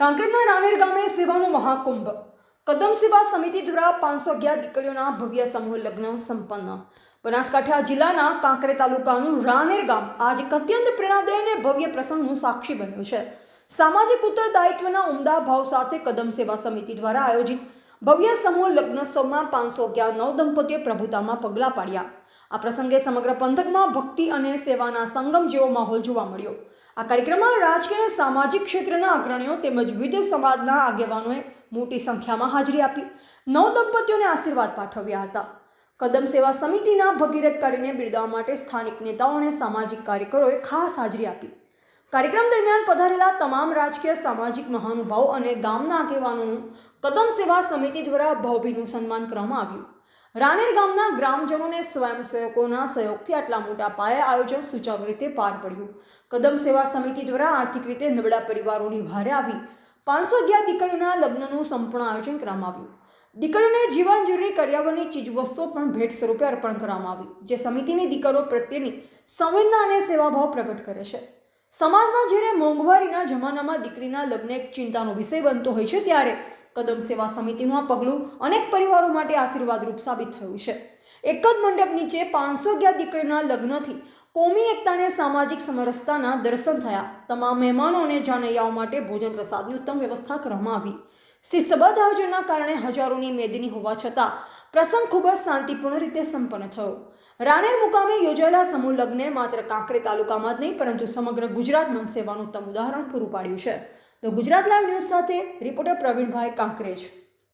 કાંકરેજના રાનેર ગામે સેવાનો મહાકુંભ. કદમ સેવા સમિતિ દ્વારા પાંચસો અગિયાર દીકરીઓના ભવ્ય સમૂહ લગ્ન સંપન્ન. બનાસકાંઠા જિલ્લાના કાંકરે તાલુકાનું રાનેર ગામ આજે અત્યંત પ્રેરણાદાય અને ભવ્ય પ્રસંગનું સાક્ષી બન્યું છે. સામાજિક ઉત્તરદાયિત્વના ઉમદા ભાવ સાથે કદમ સેવા સમિતિ દ્વારા આયોજિત ભવ્ય સમૂહ લગ્નોત્સવમાં પાંચસો અગિયાર નવ દંપતીએ પ્રભુતામાં પગલાં પાડ્યા. આ પ્રસંગે સમગ્ર પંથકમાં ભક્તિ અને સેવાના સંગમ જેવો માહોલ જોવા મળ્યો. આ કાર્યક્રમમાં રાજકીય અને સામાજિક ક્ષેત્રના અગ્રણીઓ તેમજ વિવિધ સમાજના આગેવાનોએ મોટી સંખ્યામાં હાજરી આપી. નવ દંપતીઓને આશીર્વાદ પાઠવ્યા હતા. કદમ સેવા સમિતિના ભગીરથ કરીને બિરદાવવા માટે સ્થાનિક નેતાઓ અને સામાજિક કાર્યકરોએ ખાસ હાજરી આપી. કાર્યક્રમ દરમિયાન પધારેલા તમામ રાજકીય, સામાજિક મહાનુભાવો અને ગામના આગેવાનોનું કદમ સેવા સમિતિ દ્વારા ભાવભીનું સન્માન કરવામાં આવ્યું. રાનેર ગામના ગ્રામજનોને સ્વયંસેવકોના સહયોગથી આટલા મોટા પાયે આયોજન સુચારુ રીતે પાર પડ્યું. કદમ સેવા સમિતિ દ્વારા આર્થિક રીતે નબળા પરિવારોની ભારે આવી પાંચસો અગિયાર દીકરીઓના લગ્નનું સંપૂર્ણ આયોજન કરવામાં આવ્યું. દીકરીઓને જીવન જરૂરી કર્યાવરની ચીજવસ્તુઓ પણ ભેટ સ્વરૂપે અર્પણ કરવામાં આવી, જે સમિતિની દીકરીઓ પ્રત્યેની સંવેદના અને સેવાભાવ પ્રગટ કરે છે. સમાજમાં જ્યારે મોંઘવારીના જમાનામાં દીકરીના લગ્ન એક ચિંતાનો વિષય બનતો હોય છે, ત્યારે કદમ સેવા સમિતિનું આ પગલું અનેક પરિવારો માટે આશીર્વાદરૂપ સાબિત થયું છે. એક જ મંડપ નીચે પાંચસો અગિયાર દીકરીના લગ્નથી કોમી એકતાને સામાજિક સમરસતાના દર્શન થયા. તમામ મહેમાનો અને જાનૈયાઓ માટે ભોજન પ્રસાદની ઉત્તમ વ્યવસ્થા કરવામાં આવી. શિસ્તબદ્ધ આયોજનના કારણે હજારોની મેદની હોવા છતાં પ્રસંગ ખૂબ જ શાંતિપૂર્ણ રીતે સંપન્ન થયો. રાનેર મુકામે યોજાયેલા સમૂહ લગ્ને માત્ર કાંકરે તાલુકામાં જ નહીં, પરંતુ સમગ્ર ગુજરાતમાં સેવાનું ઉત્તમ ઉદાહરણ પૂરું પાડ્યું છે. તો ગુજરાત લાઈવ ન્યૂઝ સાથે રિપોર્ટર પ્રવીણભાઈ કાંકરેજ.